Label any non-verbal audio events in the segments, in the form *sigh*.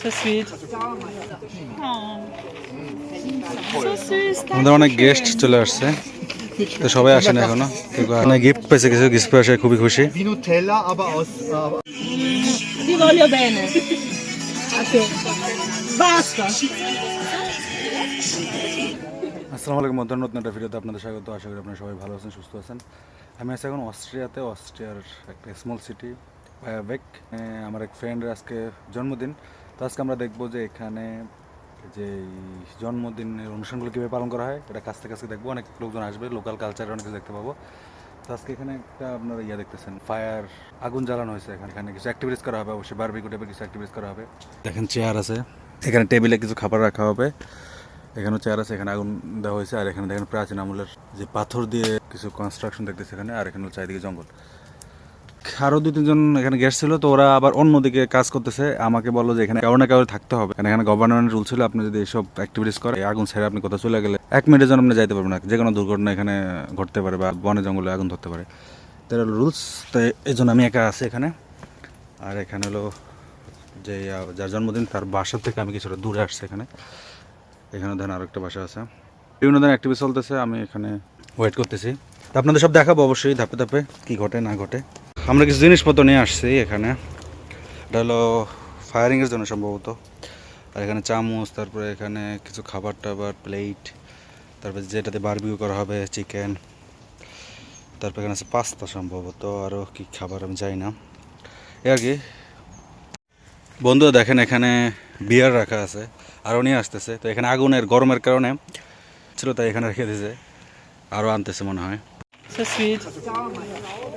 So sweet. So süß. আমাদের অনেক guest চলে আসছে। তো সবাই আসেন এখনও। মানে গিফট পেয়েছে কিছু গিফট পেয়েছে খুবই খুশি. Basta. আসসালামু আলাইকুম মধ্যে নতুন একটা ভিডিওতে আপনাদের স্বাগত। আশা করি আপনারা সবাই ভালো আছেন সুস্থ আছেন। আমি আছি এখন অস্ট্রিয়াতে। অস্ট্রিয়ার একটা স্মল সিটি বায়াবেক আমার এক ফ্রেন্ডের আজকে জন্মদিন। তো আজকে আমরা দেখব যে এখানে যে জন্মদিনের অনুষ্ঠানগুলো কীভাবে পালন করা হয় এটা কাছ থেকে কাছে দেখব। অনেক লোকজন আসবে লোকাল কালচারের অনেক কিছু দেখতে পাবো। তো আজকে এখানে একটা আপনারা ইয়া দেখতেছেন ফায়ার আগুন জ্বালানো হয়েছে এখানে। এখানে কিছু অ্যাক্টিভিটিস করা হবে অবশ্যই বারবিকু টাইপের কিছু অ্যাক্টিভিটিস করা হবে। দেখেন চেয়ার আছে। এখানে টেবিলে কিছু খাবার রাখা হবে। এখানে চেয়ার আছে এখানে আগুন দেওয়া হয়েছে। আর এখানে দেখেন প্রাচীন আমলের যে পাথর দিয়ে কিছু কনস্ট্রাকশন দেখতেছে এখানে। আর এখানে চারিদিকে জঙ্গল। আরও দুই, তিনজন এখানে গেস্ট ছিল, তো ওরা আবার অন্যদিকে কাজ করতেছে। আমাকে বলল যে এখানে কারও না কারও থাকতে হবে। কারণ এখানে গভর্নমেন্ট রুল ছিল, আপনি যদি এইসব অ্যাক্টিভিটিস করে আগুন ছেড়ে আপনি কোথাও চলে গেলে এক মিনিটের জন্য আপনি যাইতে পারবেন না। যে কোনো দুর্ঘটনা এখানে ঘটতে পারে বা বনে জঙ্গলে আগুন ধরতে পারে। তো রুলস তো এই জন্য আমি একা আছি এখানে। আর এখানে হলো যে, যার জন্মদিন, তার বাসা থেকে আমি কিছুটা দূরে আসছি এখানে। এখানে ধরেন আরও একটা বাসা আছে। বিভিন্ন ধরনের অ্যাক্টিভিটি চলতেছে, আমি এখানে ওয়েট করতেছি। আপনাদের সব দেখাবো অবশ্যই ধাপে ধাপে কী ঘটে, না ঘটে। আমরা কিছু জিনিসপত্র নিয়ে আসছি এখানে। এটা হলো ফায়ারিংয়ের জন্য সম্ভবত। আর এখানে চামচ, তারপরে এখানে কিছু খাবার টাবার প্লেট তারপরে যেটাতে বারবিউ করা হবে চিকেন তারপর এখানে আছে পাস্তা সম্ভবত। আরও কি খাবার আমি জানি না। এ আর কি। বন্ধুরা দেখেন এখানে বিয়ার রাখা আছে। আরও নিয়ে আসতেছে। তো এখানে আগুনের গরমের কারণে ছিল, তাই এখানে রেখে দিয়েছে। আরও আনতেছে মনে হয়.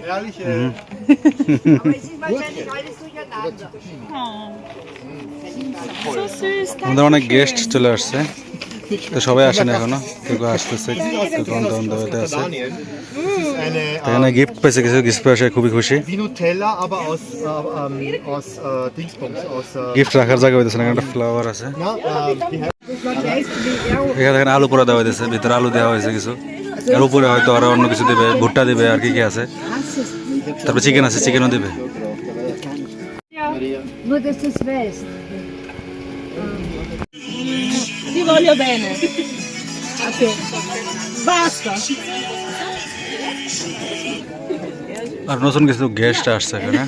Ehrlich, äh, Aber es ist wahrscheinlich alles durcheinander. Oh. So süß. আমাদের অনেক গেস্ট চলে আসছে তো সবাই আসেন এখনও কেউ কেউ আসতেছে কেউ অন্ধ আছে এখানে গিফট পেয়েছে কিছু গিফট পেয়েছে খুবই খুশি Wie Nutella, aber aus, äh, ähm, aus äh, Dingsbums. Aus. Äh, gift রাখার জায়গা হইতেছে না একটা ফ্লাওয়ার আছে äh, এখানে আলু পোড়া দেওয়া হয়েছে ভিতরে আলু দেওয়া হয়েছে কিছু আর উপরে হয়তো আরও অন্য কিছু দেবে ভুট্টা দেবে আর কি কি আছে তারপরে চিকেন আছে চিকেনও দেবে Nur, dass du es weißt. Ti voglio bene. Ok. Basta. আর নতুন কিছু গেস্ট আসছে এখানে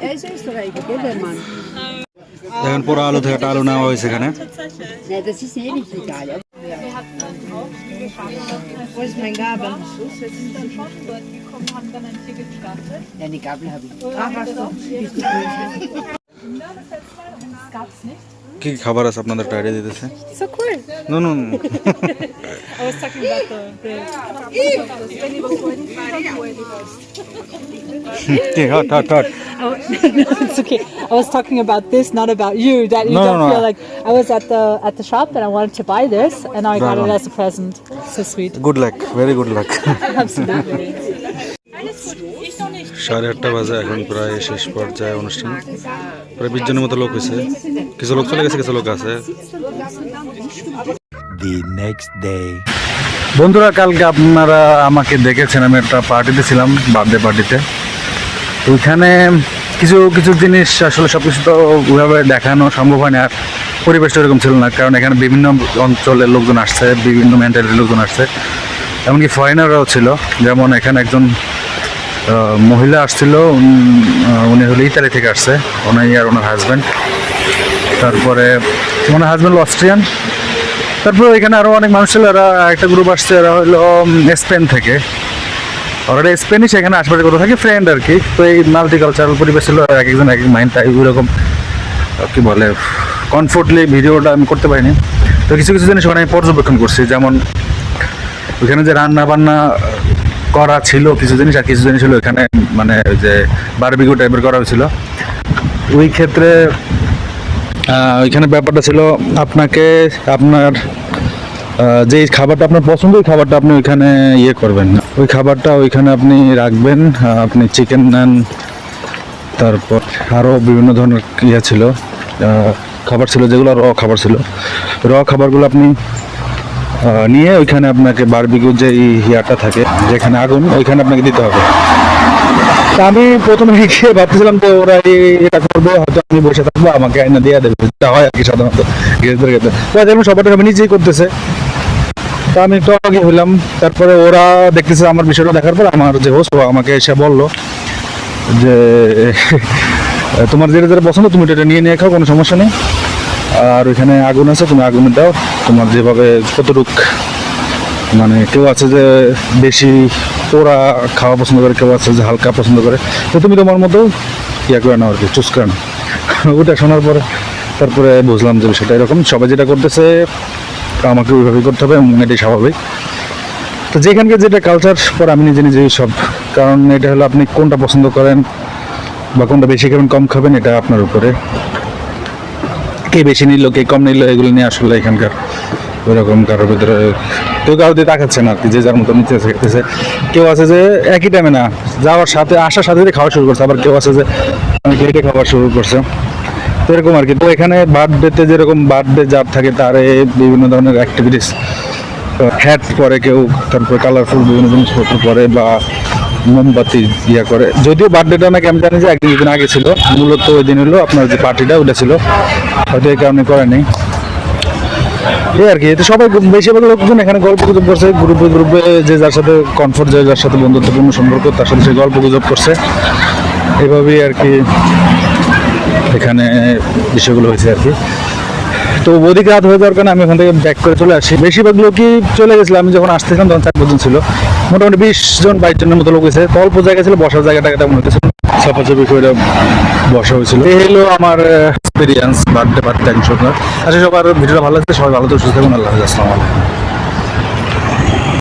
Er ist Österreicher, gell, der Mann? দেখেন পুরো আলু থেকে একটা alu নেওয়া হয়েছে এখানে Wo ist mein Gabel? Ja, die Gabel habe ich. Ach, hast du? Bist du böse? কি কি খাবার আছে আপনাদের একটা আইডিয়া দিতেছে So cool. No no I was talking about the, the hot hot hot Oh, *laughs* it's okay. I was talking about this, not about you. That you No, don't no, no. feel like I was at the at the shop and I wanted to buy this, and I got Right it on. as a present. So sweet. Good luck very good luck *laughs* Absolutely. সাড়ে আটটা বাজে এখন প্রায় শেষ পর্যায়ে অনুষ্ঠান। প্রায় বিশ জনের মতো লোক হয়েছে। কিছু লোক চলে গেছে কিছু লোক আছে। The next day. বন্ধুরা কালকে আপনারা আমাকে দেখেছেন আমি একটা পার্টিতে ছিলাম বার্থডে পার্টিতে তো। ওইখানে কিছু কিছু জিনিস আসলে সব কিছু তো ওইভাবে দেখানো সম্ভব হয় না আর পরিবেশটা এরকম ছিল না কারণ এখানে বিভিন্ন অঞ্চলের লোকজন আসছে বিভিন্ন মেন্টালিটির লোকজন আসছে। এমনকি ফরেনাররাও ছিল যেমন এখানে একজন মহিলা আসছিল উনি হলো ইতালি থেকে আসছে, ওনাই আর ওনার হাজব্যান্ড তারপরে ওনার হাজব্যান্ড অস্ট্রিয়ান। তারপরে এখানে আরও অনেক মানুষ ছিল, এরা একটা গ্রুপ আসছে, এরা হলো স্পেন থেকে। ওরা স্পেনিশ এখানে আশেপাশে কোথাও থাকে ফ্রেন্ড আর কি। তো এই মাল্টি কালচারাল পরিবেশ ছিল, এক একজন, এক এক মাইন্ড তাই ওইরকম কি বলে কমফোর্টলি ভিডিওটা আমি করতে পারিনি। তো কিছু কিছু জিনিস ওখানে আমি পর্যবেক্ষণ করছি, যেমন ওইখানে যে রান্না বান্না করা ছিল, কিছু জিনিস আর কিছু জিনিস হলো এখানে মানে ওই যে বারবিকিউ টাইপের করা হয়েছিল। ওই ক্ষেত্রে ওইখানে ব্যাপারটা ছিল আপনাকে আপনার যে খাবারটা, আপনার পছন্দ ওই খাবারটা আপনি ওইখানে ইয়ে করবেন ওই খাবারটা ওইখানে আপনি রাখবেন আপনি চিকেন নেন, তারপর আরও বিভিন্ন ধরনের ইয়ে ছিল খাবার ছিল, যেগুলো র খাবার ছিল। র খাবারগুলো আপনি নিয়ে ওইখানে আপনাকে বারবিকিউ যে ইয়াটা থাকে, যেখানে আগুন, ওইখানে আপনাকে দিতে হবে। তা আমি প্রথমে গিয়ে ভাবতেছিলাম তো ওরা এটা করবে, হয়তো আমি বসে থাকব, আমাকে আইনা দিয়ে দেবে। যা হয় আর কি সাধারণত গেস্টদের ক্ষেত্রে। তো দেখলাম সবাই সবাই নিজেই করতেছে। তা আমি একটু আগে হইলাম, তারপরে ওরা দেখতেছে আমার বিষয়টা দেখার পর আমার যে হোস্ট আমাকে এসে বলল যে তোমার যেটা যেটা পছন্দ, তুমি এটা নিয়ে নিয়ে খাও, কোনো সমস্যা নেই। আর ওইখানে আগুন আছে, তুমি আগুনে দাও। তোমার যেভাবে কতটুক মানে কেউ আছে যে বেশি পোড়া খাওয়া পছন্দ করে, কেউ আছে যে হালকা পছন্দ করে, তো তুমি তোমার মতো ইয়া করে নাও আর কি চুজ করে নাও। ওটা শোনার পরে তারপরে বুঝলাম যে বিষয়টা এরকম। সবাই যেটা করতেছে, আমাকে ওইভাবেই করতে হবে এবং এটাই স্বাভাবিক। তো যেখানকে যেটা কালচার পর আমি নিজে নিজেই সব, কারণ এটা হলো আপনি কোনটা পছন্দ করেন বা কোনটা বেশি খাবেন, কম খাবেন, এটা আপনার উপরে। কে বেশি নিল, কে কম নিল, এগুলো নিয়ে আসলে এখানকার ওইরকম কারোর ভিতরে কেউ কারও দিয়ে না আর কি, যে যার মতো নিতে খেতেছে কেউ আছে যে একই টাইমে না, যাওয়ার সাথে, আসার সাথে খাওয়া শুরু করছে, আবার কেউ আছে যে লেটে খাওয়া শুরু করছে। তো এরকম আর কি, তো এখানে বার্থডেতে যেরকম বার্থডে যার থাকে তার বিভিন্ন ধরনের অ্যাক্টিভিটিস হ্যাট পরে কেউ, তারপরে কালারফুল বিভিন্ন জিনিসপত্র পরে বা মোমবাতি ইয়া করে। যদিও বার্থডেটা নাকি আমি জানি যে একদিন আগে ছিল, মূলত ওই দিন হলো আপনার যে পার্টিটা ওটা ছিল। হয়তো এই কারণে করেনি এই আর কি, এতে সবাই বেশিরভাগ লোকজন এখানে গল্প গুজব করছে গ্রুপে গ্রুপে যে যার সাথে কমফোর্ট যে যার সাথে বন্ধুত্বপূর্ণ সম্পর্ক, তার সাথে সে গল্প গুজব করছে। এভাবেই আর কি এখানে বিষয়গুলো হয়েছে আর কি। তো ওদিকে রাত হয়ে যাওয়ার কারণে আমি ওখান থেকে ব্যাক করে চলে আসি। বেশিরভাগ লোকই চলে গেছিলাম আমি যখন আসতেছিলাম তখন চার পাঁচজন ছিল। মোটামুটি বিশ জন বাইশ জনের মতো লোক হয়েছে। অল্প জায়গা ছিল বসার জায়গাটা মনে হচ্ছে চাপাচাপি করে বসা হয়েছিল। এই হলো আমার এক্সপিরিয়েন্স বার্থডে পার্টি থ্যাংক আচ্ছা সবার ভিডিওটা ভালো লাগছে সবাই ভালো তো সুস্থ থাকুন আল্লাহ আসসালামাইকুম